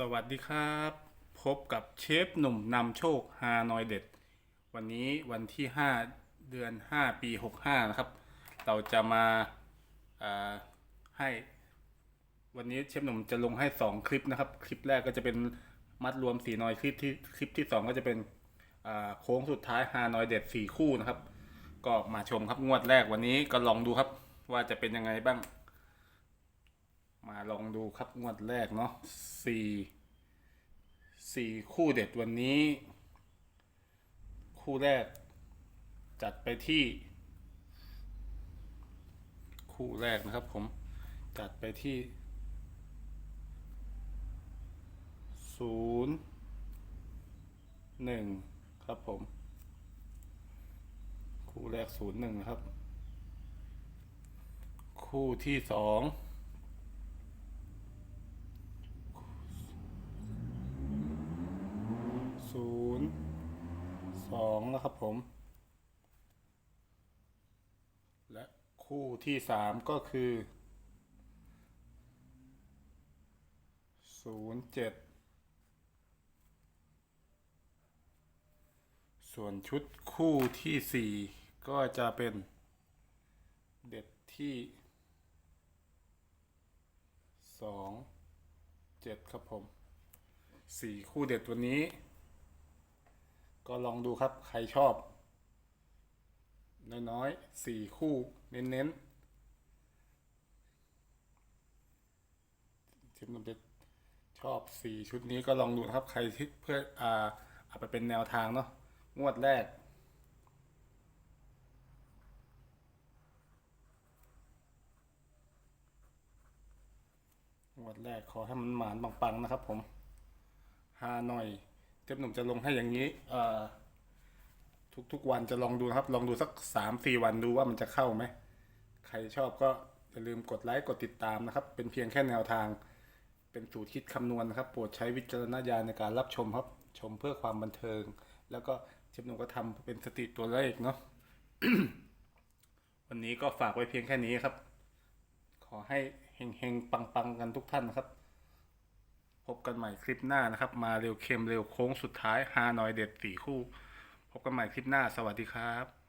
สวัสดีครับ พบกับเชฟหนุ่มนำโชคฮานอยเด็ด วันนี้วันที่ 5 เดือน 5 ปี 65 นะครับ เราจะมาาให้ วันนี้เชฟหนุ่มจะลงให้ 2 คลิปนะครับ คลิปแรกก็จะเป็นมัดรวมสีนอยคลิปที่คลิปที่ 2 ก็จะเป็นโค้งสุดท้ายฮานอยเด็ด 4 คู่นะครับ ก็มาชมครับงวดแรกวันนี้ก็ลองดูครับว่าจะเป็นยังไงบ้าง มาลองดูครับงวดแรกเนาะสี่สี่คู่เด็ดวันนี้ คู่แรก จัดไปที่ คู่แรกนะครับผมจัดไปที่ศูนย์หนึ่งครับผม คู่แรกศูนย์หนึ่งครับ คู่ที่สอง ศูนย์ สองนะครับผม และคู่ที่สามก็คือศูนย์เจ็ดส่วนชุดคู่ที่สี่ก็จะเป็นเด็ดที่สองเจ็ดครับผมสี่คู่เด็ดวันนี้ ก็ลองดูครับใครชอบ น้อยๆสี่คู่เน้นๆทีมนำเด็ดชอบสี่ชุดนี้ก็ลองดูครับใครที่เพื่ออ่าเอาไปเป็นแนวทางเนาะงวดแรกงวดแรกขอให้มันหมานปังๆนะครับผมฮาหน่อย เทปหนุ่มจะลงให้อย่างนี้เอ่อทุกๆวันจะลองดูนะครับ ลองดูสักสามสี่วันดูว่ามันจะเข้าไหม ใครชอบก็อย่าลืมกดไลค์กดติดตามนะครับ เป็นเพียงแค่แนวทาง เป็นสูตรคิดคำนวณนะครับโปรดใช้วิจารณญาณในการรับชมครับ ชมเพื่อความบันเทิง แล้วก็เชฟหนุ่มก็ทำเป็นสติตัวเลขเนาะวันนี้ก็ฝากไว้เพียงแค่นี้ครับ ขอให้เฮงๆปังๆกันทุกท่านนะครับ พบกันใหม่คลิปหน้านะครับ มาเร็วเค็มเร็วโค้งสุดท้ายฮาหน่อยเด็ดสี่คู่ พบกันใหม่คลิปหน้า สวัสดีครับ